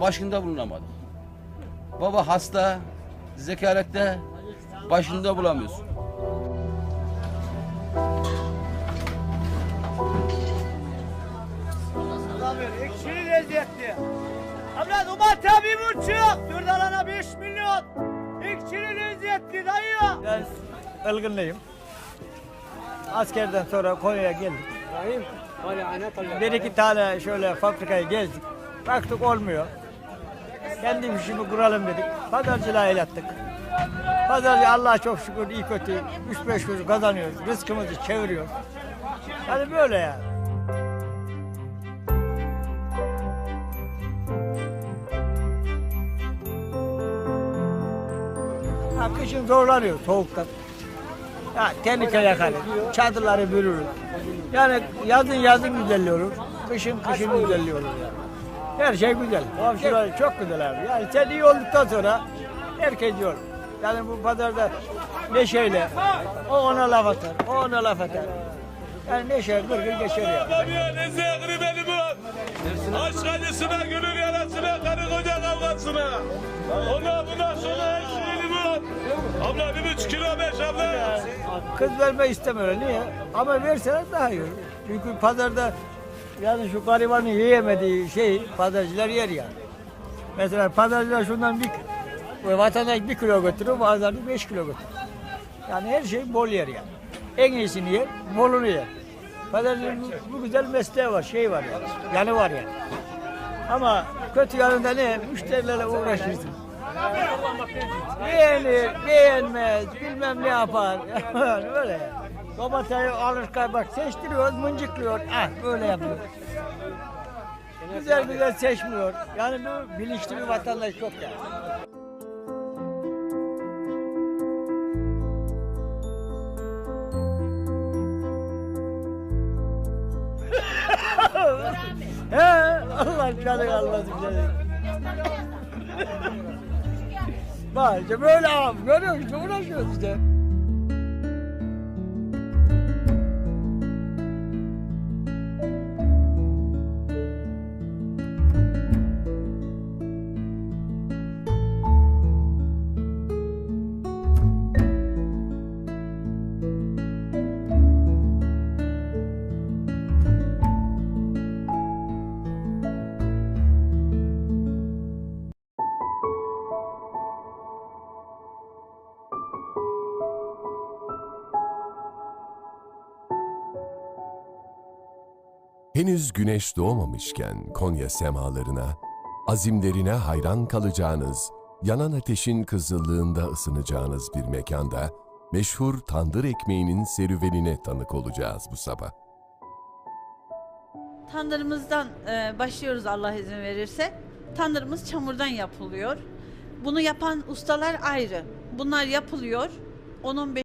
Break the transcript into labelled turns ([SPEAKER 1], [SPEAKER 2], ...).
[SPEAKER 1] başında bulunamadık. Baba hasta, zekalette başında bulamıyorsun.
[SPEAKER 2] Ekşili lezzetli. Abla domates bir buçuk. Dört alana beş milyon. Ekşili lezzetli dayı.
[SPEAKER 3] Ben ılgınlıyım. Askerden sonra Konya'ya geldik. Bir iki tane şöyle fabrikayı gezdik. Baktık olmuyor. Kendi işimi kuralım dedik. Pazarcılığa el attık. Pazarcı Allah çok şükür iyi kötü 3-5 kuruş kazanıyoruz. Rızkımızı çeviriyor. Yani böyle yani. Ha, kışın zorlanıyor soğuktan. Ya tenike yakar, çadırları bürürüz. Yani yazın yazın güzelliyoruz, kışın kışın güzelliyoruz yani. Her şey güzel. Komşular çok güzel abi. Yani sen iyi olduktan sonra herkes olur. Yani bu pazarda neşeyle, o ona laf atar, o ona laf atar. Yani neşe gırgır geçer ya.
[SPEAKER 4] Tabii ne zehri benim o. Aşk acısına, gönül yarasına, karı koca kavgasına. Ona buna sonra her şeyini bu. Abla bir buçuk kilo beş abla.
[SPEAKER 3] Kız verme istemiyor. Niye? Ama verseler daha iyi. Çünkü pazarda yani şu garibanın yiyemediği şeyi pazarcılar yer yani. Mesela pazarcılar şundan bir vatandaş bir kilo götürüyor, bazıları beş kilo götürüyor. Yani her şey bol yer yani. En iyisini yer, bolunu yer. Pazarcının bu, bu güzel mesleği var, şey var yani. Yanı var yani. Ama kötü yanında ne? Müşterilerle uğraşırsın. Beğenir, beğenmez, bilmem ne yapar. Yani öyle yani. Domatesi alırken bak seçtiriyor, mıncıklıyor. Ah böyle yapıyor. Güzel güzel seçmiyor. Yani bu bilinçli bir vatandaş yok yani. He, Allah canı almasın seni. Bak işte böyle abi, görüyor musun? Uğraşıyoruz işte.
[SPEAKER 5] Henüz güneş doğmamışken Konya semalarına, azimlerine hayran kalacağınız, yanan ateşin kızıllığında ısınacağınız bir mekanda meşhur tandır ekmeğinin serüvenine tanık olacağız bu sabah.
[SPEAKER 6] Tandırımızdan e, başlıyoruz Allah izin verirse. Tandırımız çamurdan yapılıyor. Bunu yapan ustalar ayrı. Bunlar yapılıyor. 10-15